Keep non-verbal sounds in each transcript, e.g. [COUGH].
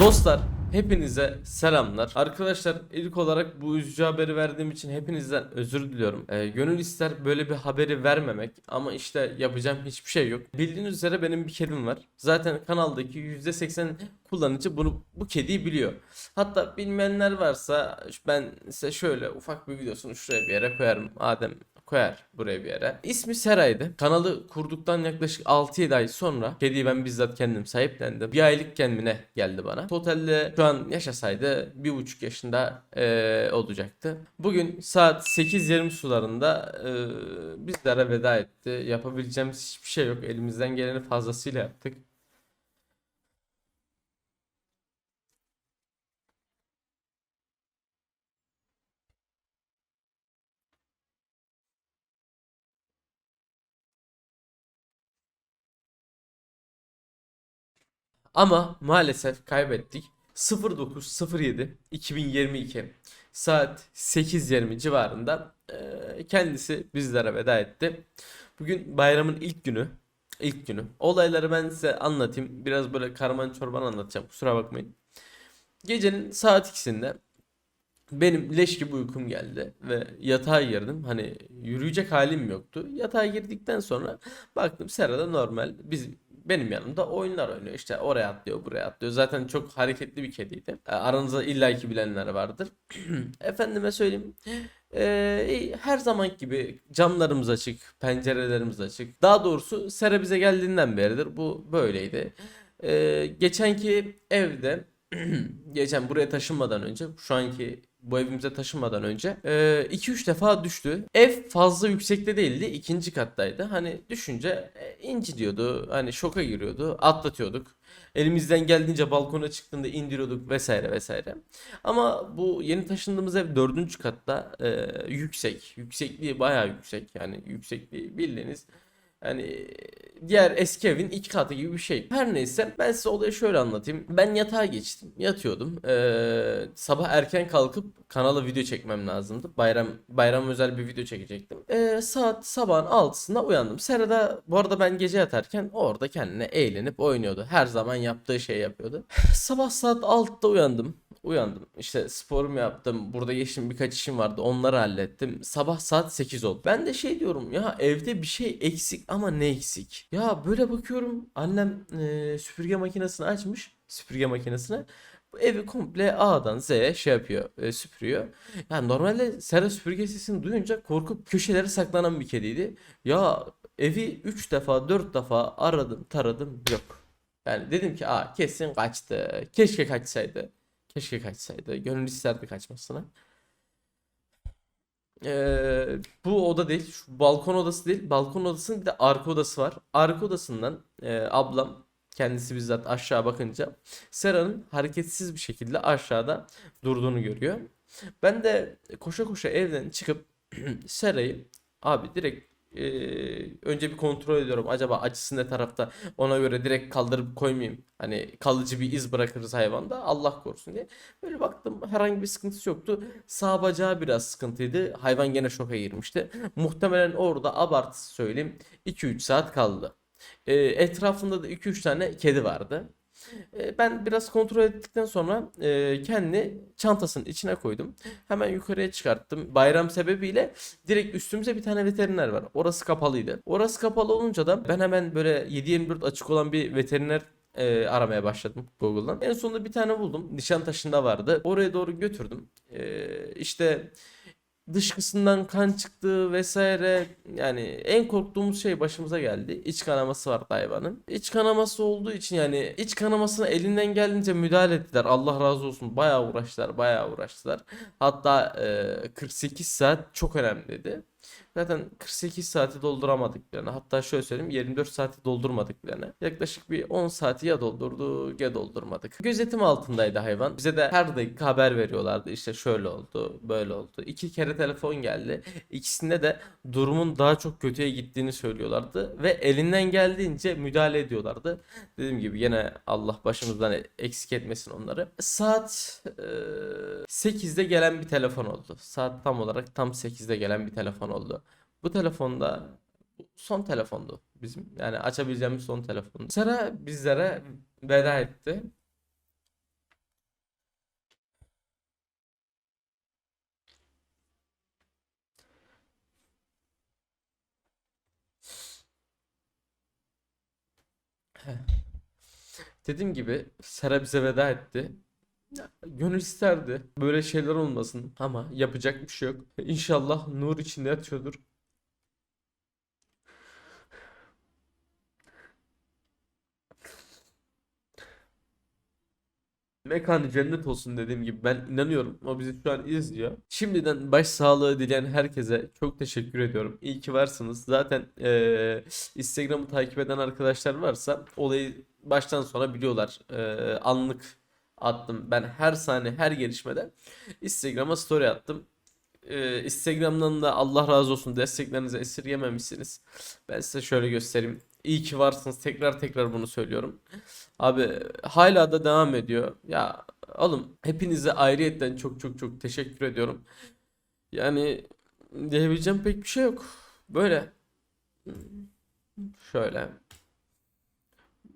Dostlar hepinize selamlar. Arkadaşlar ilk olarak bu üzücü haberi verdiğim için hepinizden özür diliyorum. Ee, gönül ister böyle bir haberi vermemek ama işte yapacağım hiçbir şey yok. Bildiğiniz üzere benim bir kedim var. Zaten kanaldaki %80 kullanıcı bunu bu kediyi biliyor. Hatta bilmeyenler varsa ben size şöyle ufak bir videosunu şuraya bir yere koyarım. Adem koyar buraya bir yere. İsmi Seray'dı. Kanalı kurduktan yaklaşık 6-7 ay sonra kediyi ben bizzat kendim sahiplendim. Bir aylık kendine geldi bana. Totalde şu an yaşasaydı bir buçuk yaşında eee, olacaktı. Bugün saat 8.20 sularında eee, bizlere veda etti. Yapabileceğimiz hiçbir şey yok. Elimizden geleni fazlasıyla yaptık. Ama maalesef kaybettik. 09.07 2022 saat 8.20 civarında kendisi bizlere veda etti. Bugün bayramın ilk günü. ilk günü. Olayları ben size anlatayım. Biraz böyle karman çorban anlatacağım. Kusura bakmayın. Gecenin saat 2'sinde benim leş gibi uykum geldi ve yatağa girdim. Hani yürüyecek halim yoktu. Yatağa girdikten sonra baktım Serada normal biz benim yanımda oyunlar oynuyor. İşte oraya atlıyor, buraya atlıyor. Zaten çok hareketli bir kediydi. E, Aranızda illaki bilenler vardır. [CLEARS THROAT] Efendime söyleyeyim. e, her zaman gibi camlarımız açık, pencerelerimiz açık. Daha doğrusu Sera bize geldiğinden beridir bu böyleydi. E, geçenki evde [CLEARS THROAT] geçen buraya taşınmadan önce şu anki bu evimize taşınmadan önce 2-3 defa düştü. Ev fazla yüksekte değildi. ikinci kattaydı. Hani düşünce e, inciliyordu. Hani şoka giriyordu. Atlatıyorduk. Elimizden geldiğince balkona çıktığında indiriyorduk vesaire vesaire. Ama bu yeni taşındığımız ev dördüncü katta e, yüksek. Yüksekliği bayağı yüksek. Yani yüksekliği bildiğiniz yani diğer eski evin iki katı gibi bir şey. Her neyse ben size olayı şöyle anlatayım. Ben yatağa geçtim. Yatıyordum. Ee, sabah erken kalkıp kanala video çekmem lazımdı. Bayram bayram özel bir video çekecektim. Ee, saat sabahın 6'sında uyandım. Serada bu arada ben gece yatarken orada kendine eğlenip oynuyordu. Her zaman yaptığı şey yapıyordu. [SIGHS] Sabah saat 6'da uyandım. Uyandım. İşte sporumu yaptım. Burada geçtim birkaç işim vardı. Onları hallettim. Sabah saat 8 oldu. Ben de şey diyorum ya evde bir şey eksik ama ne eksik? Ya böyle bakıyorum annem e, süpürge makinesini açmış. Süpürge makinesine. Bu evi komple A'dan Z'ye şey yapıyor, e, süpürüyor. Ya normalde Sera süpürge sesini duyunca korkup köşelere saklanan bir kediydi. Ya evi 3 defa 4 defa aradım taradım yok. Yani dedim ki aa kesin kaçtı. Keşke kaçsaydı. Keşke kaçsaydı. Gönül isterdi kaçmasına. Ee, bu oda değil. Şu balkon odası değil. Balkon odasının bir de arka odası var. Arka odasından e, ablam kendisi bizzat aşağı bakınca Sera'nın hareketsiz bir şekilde aşağıda durduğunu görüyor. Ben de koşa koşa evden çıkıp [CLEARS THROAT] Sera'yı abi direkt önce bir kontrol ediyorum. Acaba açısı ne tarafta? Ona göre direkt kaldırıp koymayayım. Hani kalıcı bir iz bırakırız hayvanda. Allah korusun diye. Böyle baktım herhangi bir sıkıntısı yoktu. Sağ bacağı biraz sıkıntıydı. Hayvan gene şoka girmişti. Muhtemelen orada abartı söyleyeyim 2-3 saat kaldı. Etrafında da 2-3 tane kedi vardı. E, ben biraz kontrol ettikten sonra e, kendini çantasının içine koydum. Hemen yukarıya çıkarttım. Bayram sebebiyle direkt üstümüze bir tane veteriner var. Orası kapalıydı. Orası kapalı olunca da ben hemen böyle 7/24 açık olan bir veteriner e, aramaya başladım Google'dan. En sonunda bir tane buldum. Nişantaşı'nda vardı. Oraya doğru götürdüm. E, işte dışkısından kan çıktı vesaire. Yani en korktuğumuz şey başımıza geldi. İç kanaması vardı hayvanın. İç kanaması olduğu için yani iç kanamasına elinden geldiğince müdahale ettiler. Allah razı olsun. Bayağı uğraştılar, bayağı uğraştılar. Hatta e, 48 saat çok önemli dedi. Zaten 48 saati dolduramadıklarını hatta şöyle söyleyeyim 24 saati doldurmadıklarını yaklaşık bir 10 saati ya doldurduk ya doldurmadık. Gözetim altındaydı hayvan. Bize de her dakika haber veriyorlardı işte şöyle oldu böyle oldu. İki kere telefon geldi. İkisinde de durumun daha çok kötüye gittiğini söylüyorlardı ve elinden geldiğince müdahale ediyorlardı. Dediğim gibi yine Allah başımızdan eksik etmesin onları. Saat e, 8'de gelen bir telefon oldu. Saat tam olarak tam 8'de gelen bir telefon telefon oldu. Bu telefonda son telefondu bizim. Yani açabileceğimiz son telefon. Sera bizlere veda etti. Dediğim gibi Sera bize veda etti. Gönül isterdi böyle şeyler olmasın ama yapacak bir şey yok. İnşallah nur içinde yatıyordur. Mekanı cennet olsun dediğim gibi ben inanıyorum. O bizi şu an izliyor. Şimdiden baş sağlığı dileyen herkese çok teşekkür ediyorum. İyi ki varsınız. Zaten eee Instagram'ı takip eden arkadaşlar varsa olayı baştan sona biliyorlar. Eee, anlık attım. Ben her saniye her gelişmede Instagram'a story attım. Eee, Instagram'dan da Allah razı olsun desteklerinizi esirgememişsiniz. Ben size şöyle göstereyim. İyi ki varsınız. Tekrar tekrar bunu söylüyorum. Abi hala da devam ediyor. Ya oğlum hepinize ayrıyetten çok çok çok teşekkür ediyorum. Yani diyebileceğim pek bir şey yok. Böyle. Şöyle.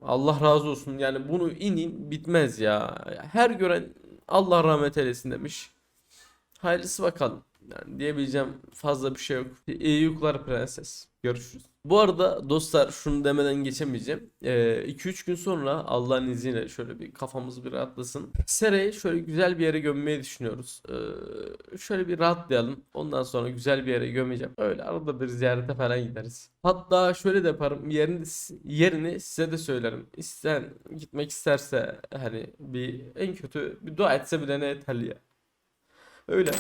Allah razı olsun. Yani bunu inin bitmez ya. Her gören Allah rahmet eylesin demiş. Hayırlısı bakalım. Yani diyebileceğim fazla bir şey yok. İyi uykular prenses. Görüşürüz. Bu arada dostlar şunu demeden geçemeyeceğim. 2-3 gün sonra Allah'ın izniyle şöyle bir kafamız bir rahatlasın. Sera'yı şöyle güzel bir yere gömmeyi düşünüyoruz. Ee, şöyle bir rahatlayalım. Ondan sonra güzel bir yere gömeceğim. Öyle arada bir ziyarete falan gideriz. Hatta şöyle de yaparım. Yerini, yerini size de söylerim. İsteyen gitmek isterse hani bir en kötü bir dua etse bile ne yeterli ya. Öyle.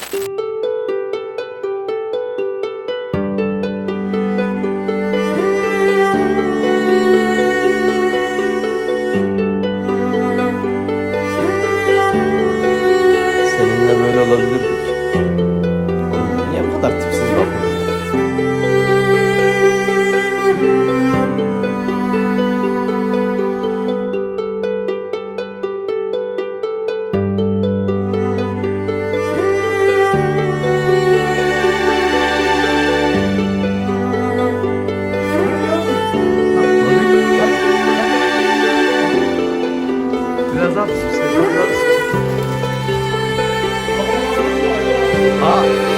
好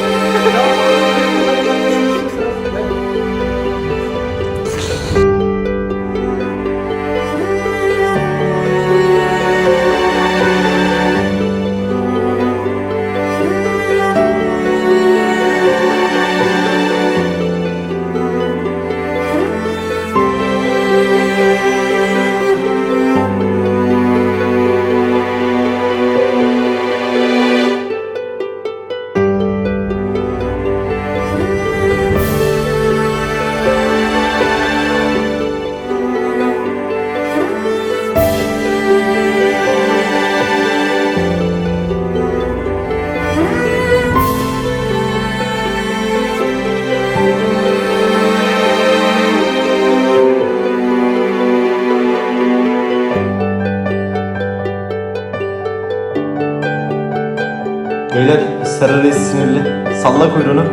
Sera sinirli. Salla kuyruğunu.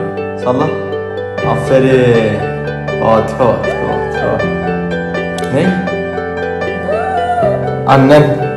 Salla. Aferin. Aa tipe bak tipe bak tipe. Ne? Annem.